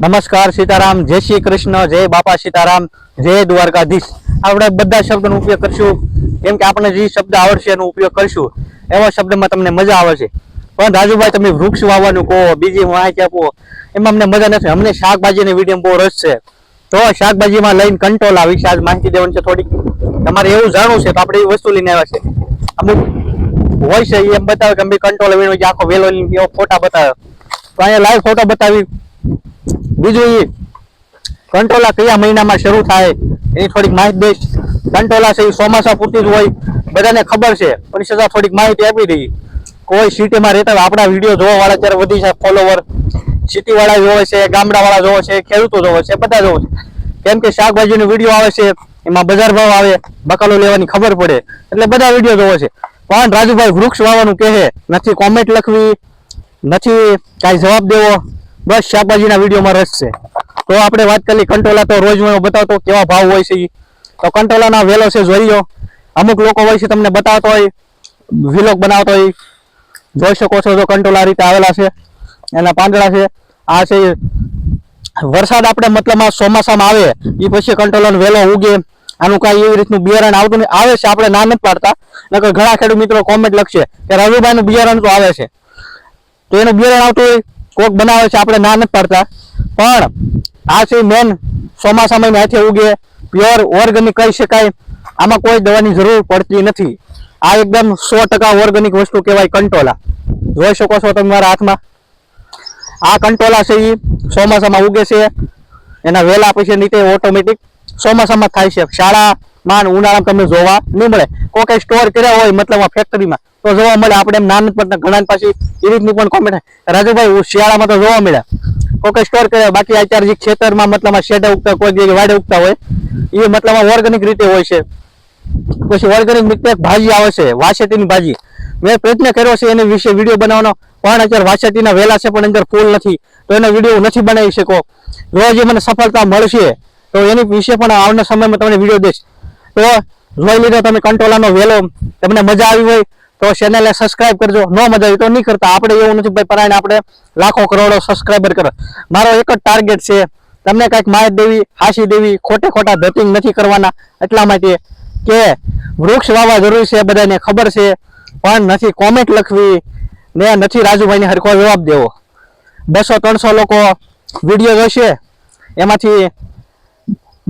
નમસ્કાર સીતારામ, જય શ્રી કૃષ્ણ, જય બાપા સીતારામ, જય દ્વારકાધીશ. આપણે બધા શબ્દનો ઉપયોગ કરશું. કેમ કે આપણે જે શબ્દ આવડશે એનો ઉપયોગ કરશું. એવા શબ્દમાં તમને મજા આવે છે. પણ રાજુભાઈ, તમે વૃક્ષ વાવવાનું કહો, બીજી માહિતી આપો. એમાં અમને મજા નથી. અમને શાકભાજીની વીડિયો બહુ રસ છે. તો શાકભાજીમાં લઈને કંટ્રોલ વિશે આજ માહિતી દેવાની છે થોડીક. તમારે એવું જાણવું છે તો આપણે એ વસ્તુ લઈને આવ્યા છે અમુક હોય છે એમ બતાવે કે અમે કંટ્રોલ આખો વેલો ફોટા બતાવે. તો અહીંયા લાઈવ ફોટો બતાવી. બીજું એ કંટોલા કયા મહિનામાં શરૂ થાય, એની થોડીક માહિતી દઈશ. કંટોલા છે એ ચોમાસા પૂરતી જ હોય, બધાને ખબર છે, પણ છતાં થોડીક માહિતી આપી દઈએ. કોઈ સિટીમાં રહેતા હોય, આપણા વીડિયો જોવા વાળા અત્યારે વધી છે ફોલોવર સિટી વાળા જોવે છે ગામડા વાળા જોવે છે, ખેડૂતો જોવે છે, બધા જોવે છે. કેમ કે શાકભાજીનો વીડિયો આવે છે, એમાં બજાર ભાવ આવે, બકાલો લેવાની ખબર પડે, એટલે બધા વીડિયો જોવે છે. પણ રાજુભાઈ વૃક્ષ વાવવાનું કહે નથી કોમેન્ટ લખવી, નથી કાંઈ જવાબ દેવો. બસ શાકભાજીના વિડીયોમાં રસ છે. તો આપણે વાત કરી કંટોલા તો રોજ હું બતાવતો કેવા ભાવ હોય છે. તો કંટોલાના વેલો છે જોઈ લો. અમુક લોકો હોય છે તમને બતાવતો હોય વિલોક બનાવતો હોય. જોઈ શકો છો તો કંટોલા રીતે આવેલા છે. એના પાંદડા છે. આ છે વરસાદ આપણે મતલબમાં ચોમાસામાં આવે એ પછી કંટ્રોલર વેલો ઉગે. આનું કાંઈ એવી રીતનું બિયારણ આવતું નહીં. આવે છે આપણે ના નથી પાડતા. નકર ઘણા ખેડૂત મિત્રો કોમેન્ટ લખશે કે રવિભાઈનું બિયારણ તો આવે છે. તો એનું બિયારણ આવતું હોય કોક બનાવે છે, આપણે ના નથી પાડતા. પણ આ છે મેન ચોમાસામાં હાથે ઉગે પ્યોર ઓર્ગેનિક કહી શકાય. આમાં કોઈ દવાની જરૂર પડતી નથી. આ એકદમ સો ટકા ઓર્ગેનિક વસ્તુ કહેવાય કંટોલા. જોઈ શકો છો તમે મારા હાથમાં? આ કંટોલા છે એ ચોમાસામાં ઉગે છે. એના વેલા પછી નીચે ઓટોમેટિક ચોમાસામાં થાય છે. શાળામાં અને ઉનાળામાં તમને જોવા નહીં મળે. કોઈ કઈ સ્ટોર કર્યા હોય મતલબ ફેક્ટરીમાં તો જોવા મળે. આપણે એમ નાન પડતા ઘણા પાછી એ રીતની પણ કોમેન્ટ રાજુભાઈ શિયાળામાં તો જોવા મળ્યા. કોઈ કઈ સ્ટોર કર્યા, બાકી અત્યારે જે ખેતરમાં મતલબ શેડે ઉગતા, કોઈ જગ્યાએ વાડે ઉગતા હોય, એ મતલબ ઓર્ગેનિક રીતે હોય છે. પછી ઓર્ગેનિક મિત્ર ભાજી આવે છે, વાસેટીની ભાજી. મેં પ્રયત્ન કર્યો છે એની વિશે વીડિયો બનાવવાનો, પણ અત્યારે વાસેટીના વેલા છે, પણ અંદર ફૂલ નથી. તો એનો વીડિયો નથી બનાવી શકો જો જે મને સફળતા મળશે, તો એની વિશે પણ આવનાર સમયમાં તમને વીડિયો દઈશ. તો જોઈ લીધો તમે કંટ્રોલાનો વેલો, તમને મજા આવી હોય તો ચેનલને સબસ્ક્રાઇબ કરજો. ન મજા આવી તો નહીં કરતા. આપણે એવું નથી ભાઈ પરાયણ આપણે લાખો કરોડો સબસ્ક્રાઇબર કરો. મારો એક જ ટાર્ગેટ છે, તમને કંઈક માહિતી દેવી, હાસી દેવી, ખોટે ખોટા ધતિંગ નથી કરવાના. એટલા માટે કે વૃક્ષ વાવવા જરૂરી છે, બધાને ખબર છે, પણ નથી કોમેન્ટ લખવી ને નથી રાજુભાઈને હરખો જવાબ દેવો. બસો ત્રણસો લોકો વીડિયો જોશે, એમાંથી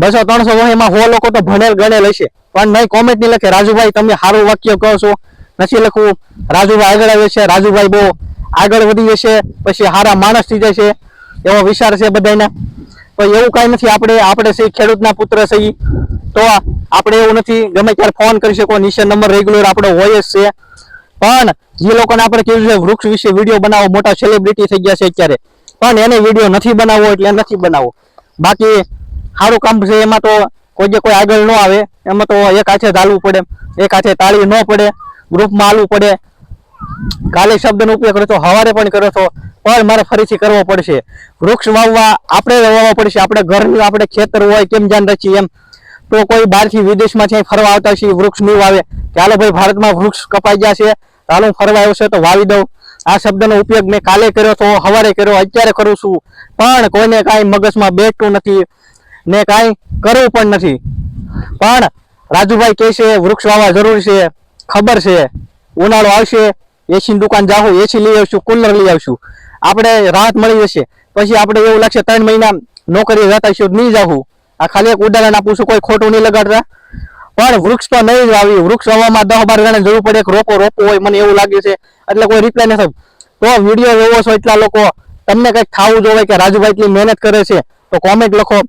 બસો ત્રણસો એમાં હો લોકો તો ભણેલ ગણેલ હશે. પણ નહીં કોમેન્ટ નહીં લખે. રાજુભાઈ, તમે સારું વાક્ય કહો છો. નથી લખવું. રાજુભાઈ આગળ આવે છે. રાજુભાઈ બહુ આગળ વધી જશે. પછી સારા માણસ થઈ જશે. એવો વિચાર છે બધાના તો એવું કાંઈ નથી. આપણે આપણે સહી ખેડૂતના પુત્ર સહી તો આપણે એવું નથી. ગમે ત્યારે ફોન કરી શકો. નીચે નંબર રેગ્યુલર આપણો હોય જ છે. પણ જે લોકોને આપણે કીધું છે, વૃક્ષ વિશે વીડિયો બનાવો. મોટા સેલિબ્રિટી થઈ ગયા છે અત્યારે. પણ એને વીડિયો નથી બનાવવો એટલે નથી બનાવવો. બાકી સારું કામ છે, એમાં તો કોઈ જે કોઈ આગળ ન આવે, એમાં તો એક હાથે ચાલવું પડે, એક હાથે તાળી ન પડે, ગ્રુપમાં હાલવું પડે. કાલે શબ્દનો ઉપયોગ કર્યો છો હવારે પણ કર્યો છો પણ મારે ફરીથી કરવો પડશે. વૃક્ષ વાવવા આપણે વાવવા પડશે, આપણે ઘરનું, આપણે ખેતર હોય, કેમ ધ્યાન રાખીએ એમ. તો કોઈ બહારથી વિદેશમાં છે ફરવા આવતા છે વૃક્ષ નહીં વાવે. હાલો ભાઈ, ભારતમાં વૃક્ષ કપાઈ ગયા છે ચાલો ફરવા આવ્યો છે, તો વાવી દઉં. આ શબ્દનો ઉપયોગ મેં કાલે કર્યો તો, હવારે કર્યો, અત્યારે કરું છું. પણ કોઈને કાંઈ મગજમાં બેઠતું નથી. ને કાંઈ કરવું પણ નથી. પણ રાજુભાઈ કહે છે, વૃક્ષ વાવવા જરૂરી છે, ખબર છે. ઉનાળો આવશે, એસીની દુકાન જાહું, એસી લઈ આવશું, કુલર લઈ આવશું. આપણે રાહત મળી જશે. પછી આપણે એવું લાગશે ત્રણ મહિના નોકરી રહેતા છું નહીં જાવું આ ખાલી એક ઉદાહરણ આપું છું, કોઈ ખોટું નહીં લગાડતા. પણ વૃક્ષ તો નહીં જ વાવી વૃક્ષ વાવવામાં દસ બાર ગણે જરૂર પડે, એક રોપો રોપો હોય, મને એવું લાગે છે. એટલે કોઈ રિપ્લાય નથી તો વીડિયો જોવો છો એટલા લોકો. તમને કંઈક થાવું જોવે કે રાજુભાઈ એટલી મહેનત કરે છે, તો કોમેન્ટ લખો.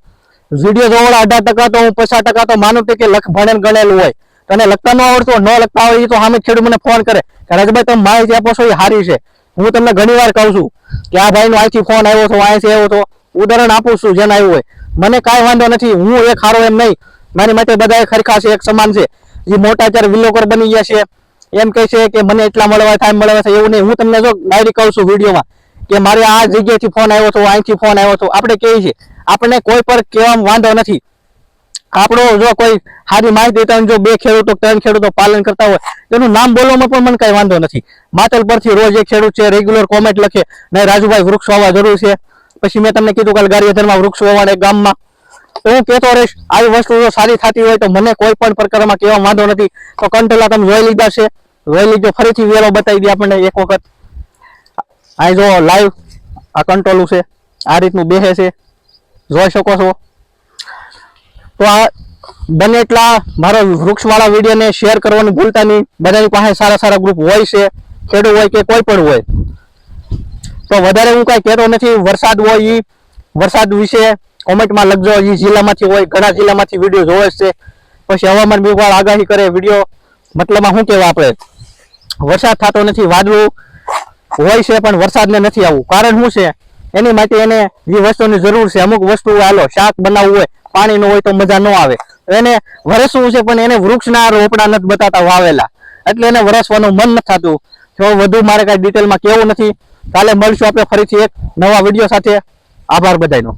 વીડિયો જોવા અઢાર ટકા તો હું પચાસ ટકા તો માનું કે લખ ભણેલ ગણેલું હોય. તને લખતા ન આવડતું ન લખતા એ તો સામે ખેડૂત મને ફોન કરે. કે રાજભાઈ, તમે માહિતી આપો છો એ સારી છે. હું તમને ઘણી વાર કહું છું કે આ ભાઈનો અહીંથી ફોન આવ્યો હતો અહીંથી આવ્યો હતો. ઉદાહરણ આપું છું જેને આવ્યું હોય. મને કાંઈ વાંધો નથી, હું એક હારો એમ નહીં. મારી માટે બધા ખરખા છે, એક સમાન છે. જે મોટા અત્યારે વિલોકર બની ગયા છે. એમ કહે છે કે મને એટલા મળવા થાય મળવા થાય એવું નહીં. હું તમને જો ડાયરી કહું છું વિડીયોમાં કે મારે આ જગ્યાએથી ફોન આવ્યો હતો, અહીંથી ફોન આવ્યો હતો. આપણે કહીએ છીએ, આપણને કોઈ પર કહેવામાં વાંધો નથી. આપણો જો કોઈ સારી માહિતી તમે જો બે ખેડૂતો, ત્રણ ખેડૂતો પાલન કરતા હોય, તેનું નામ બોલવામાં પણ મને કઈ વાંધો નથી. માતલ પરથી રોજ એક ખેડૂત છે રેગ્યુલર કોમેન્ટ લખે, નહીં, રાજુભાઈ, વૃક્ષ વાવવા જરૂર છે. પછી મેં તમને કીધું કે ગારિયાધરમાં વૃક્ષ વાવવાના ગામમાં. તો હું કહેતો રહીશ, આવી વસ્તુ જો સારી થતી હોય તો મને કોઈ પણ પ્રકારમાં કહેવા વાંધો નથી. તો કંટોલા તમે જોઈ લીધા છે. જોઈ લીધો, ફરીથી વેલો બતાવી દે આપણને એક વખત. આ જો લાઈવ આ કંટ્રોલું છે, આ રીતનું બેસે છે, જોઈ શકો છો. તો આ બને એટલા મારો વૃક્ષવાળા વિડીયોને શેર કરવાનું ભૂલતા નહીં. બધાની પાસે સારા સારા ગ્રુપ હોય છે, ખેડૂત હોય કે કોઈ પણ હોય. તો વધારે હું કાંઈ કહેતો નથી, વરસાદ હોય એ વરસાદ વિશે કોમેન્ટમાં લખજો. એ જિલ્લામાંથી હોય, ઘણા જિલ્લામાંથી વીડિયો જોવે છે. પછી હવામાન વિભાગ આગાહી કરે, વીડિયો મતલબમાં શું કહેવાય આપણે? વરસાદ થતો નથી, વાદળું હોય છે પણ વરસાદને નથી આવવું. કારણ શું છે? એની માટે એને જે વસ્તુની જરૂર છે, અમુક વસ્તુ હાલો, શાક બનાવવું હોય, પાણી હોય તો મજા ન આવે. એને વરસવું છે પણ એને વૃક્ષના રોપડા નથી બતાતા વાવેલા. એટલે એને વરસવાનું મન નથી થતું. તો વધુ મારે કાંઈ ડિટેલમાં કેવું નથી, કાલે મળશું આપણે ફરીથી એક નવા વીડિયો સાથે. આભાર બધાનો